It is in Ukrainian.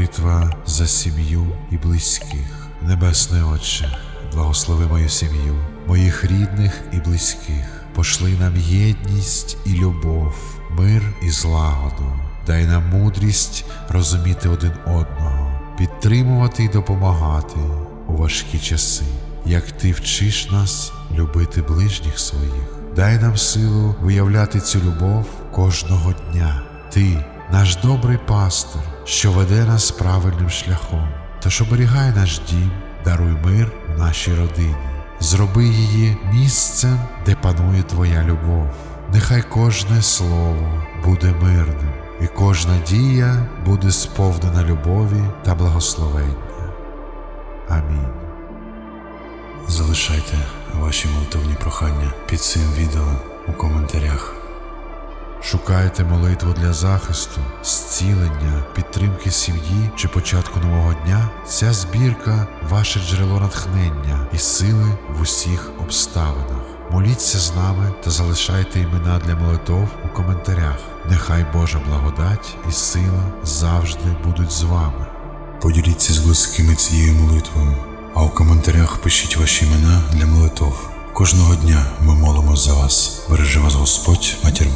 Молитва за сім'ю і близьких. Небесний Отче, благослови мою сім'ю, моїх рідних і близьких. Пошли нам єдність і любов, мир і злагоду. Дай нам мудрість розуміти один одного, підтримувати і допомагати у важкі часи, як ти вчиш нас любити ближніх своїх. Дай нам силу виявляти цю любов кожного дня. Ти, наш добрий пастир, що веде нас правильним шляхом. Тож оберігай наш дім, даруй мир в нашій родині, зроби її місцем, де панує Твоя любов. Нехай кожне слово буде мирним, і кожна дія буде сповнена любові та благословення. Амінь. Залишайте ваші молитовні прохання під цим відео у коментарях. Шукайте молитву для захисту, зцілення, підтримки сім'ї чи початку нового дня. Ця збірка ваше джерело натхнення і сили в усіх обставинах. Моліться з нами та залишайте імена для молитов у коментарях. Нехай Божа благодать і сила завжди будуть з вами. Поділіться з близькими цією молитвою, а у коментарях пишіть ваші імена для молитов. Кожного дня ми молимо за вас. Бережи вас Господь, Матір